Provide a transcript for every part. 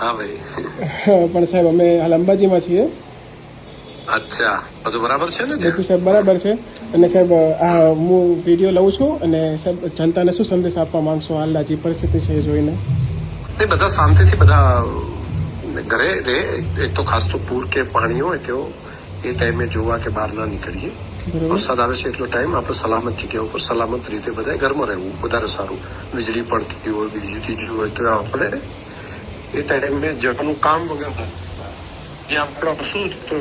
હા ભાઈ. પણ સાહેબ અમે હાલ અંબાજીમાં છીએ. અચ્છા બધું બરાબર છે ને જેતુ બધું સાહેબ બરાબર છે. અને સાહેબ આ હું વીડિયો લઉં છું અને સાહેબ જનતાને શું સંદેશ આપવા માંગશો? હાલના જે પરિસ્થિતિ છે એ જોઈને. એ બધા શાંતિથી બધા ઘરે રહે. એક તો ખાસ તો પૂર કે પાણી હોય તો એ ટાઈમે જોવા કે બહાર ના નીકળીએ. વરસાદ આવે છે એટલો ટાઈમ આપણે સલામત જગ્યા ઉપર સલામત રીતે બધા ઘરમાં રહેવું વધારે સારું. વીજળી પડતી હોય બીજી ચીજ હોય તો આપણે એ ટાઈમે જવાનું કામ વગર. જે આપણે શું તો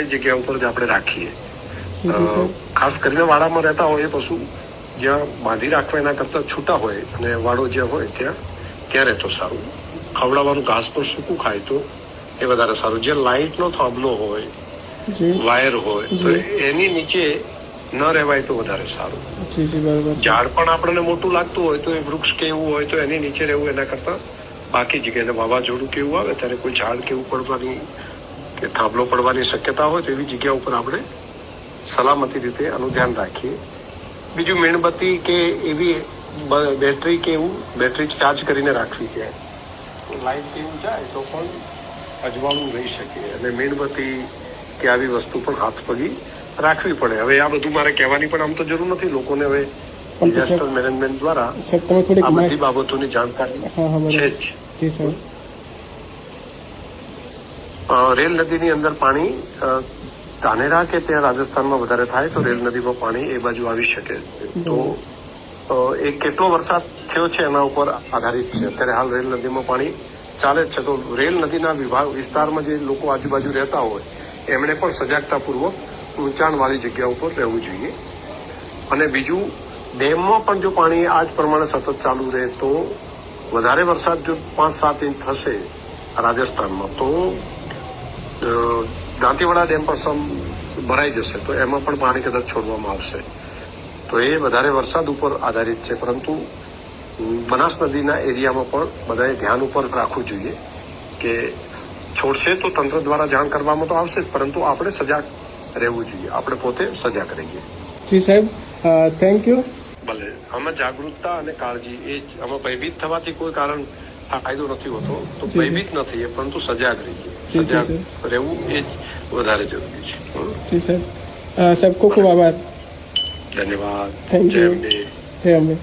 એ જગ્યા ઉપર જ આપણે રાખીએ. ખાસ કરીને વાડામાં રહેતા હોય એ પશુ જ્યાં બાંધી રાખવા એના કરતા છૂટા હોય અને વાડો જ્યાં હોય ત્યાં ત્યાં રહેતો સારું. ખવડાવવાનું ઘાસ પણ સૂકું ખાય તો એ વધારે સારું. જે લાઇટનો થાંભલો હોય વાયર હોય તો એની નીચે ન રહેવાય તો વધારે સારું. ઝાડ પણ આપણને મોટું લાગતું હોય તો એ વૃક્ષ કે એવું હોય તો એની નીચે રહેવું એના કરતા બાકી જગ્યાએ વાવાઝોડું કેવું આવે ત્યારે કોઈ ઝાડ કેવું પડવાની કે થાંભલો પડવાની શક્યતા હોય તો એવી જગ્યા ઉપર આપણે સલામતી રીતે આનું ધ્યાન રાખીએ. બીજું મીણબત્તી કે એવી બેટરી કે એવું બેટરી ચાર્જ કરીને રાખવી કે લાઈટ કે એવું જાય તો પણ અજવાળું રહી શકે. અને મીણબત્તી કે આવી વસ્તુ પણ હાથ પગી રાખવી પડે. હવે આ બધું મારે કહેવાની પણ આમ તો જરૂર નથી. લોકોને હવે ડિઝાસ્ટર મેનેજમેન્ટ દ્વારા આ બધી બાબતોની જાણકારી છે જ. જી સાહેબ. રેલ નદીની અંદર પાણી ધાનેરા કે ત્યાં રાજસ્થાનમાં વધારે થાય તો રેલ નદીમાં પાણી એ બાજુ આવી શકે. તો એ કેટલો વરસાદ થયો છે એના ઉપર આધારિત છે. અત્યારે હાલ રેલ નદીમાં પાણી ચાલે છે. તો રેલ નદીના વિભાગ, વિસ્તારમાં જે લોકો આજુબાજુ રહેતા હોય, એમણે પણ સજાગતાપૂર્વક ઊંચાણવાળી જગ્યા ઉપર રહેવું જોઈએ. અને બીજું, ડેમમાં પણ જો પાણી આ જ પ્રમાણે સતત ચાલુ રહે તો વધારે વરસાદ જો પાંચ, સાત ઇંચ થશે રાજસ્થાનમાં, તો દાંતીવાડા ડેમ પણ સમ ભરાઈ જશે, તો એમાં પણ પાણી કદાચ છોડવામાં આવશે. તો એ વધારે વરસાદ ઉપર આધારિત છે, પરંતુ બનાસ નદીના એરિયામાં પણ બધાએ ધ્યાન ઉપર રાખવું જોઈએ કે છોડશે તો તંત્ર દ્વારા જાણ કરવામાં તો આવશે જ, પરંતુ આપણે સજાગ રહેવું જોઈએ. આપણે પોતે સજાગ રહીએ. જી સાહેબ થેન્ક યુ ભલે આમાં જાગૃતતા અને કાળજી એ આમાં ભયભીત થવાથી કોઈ કારણ ફાયદો નથી હોતો. તો. ભયભીત ન થઈએ પરંતુ સજાગ રહીએ. સજાગ રહેવું એ જ વધારે જરૂરી છે. જી સાહેબ. સાહેબ ખૂબ ખૂબ આભાર. ધન્યવાદ. જય. અંબે. જય અંબે.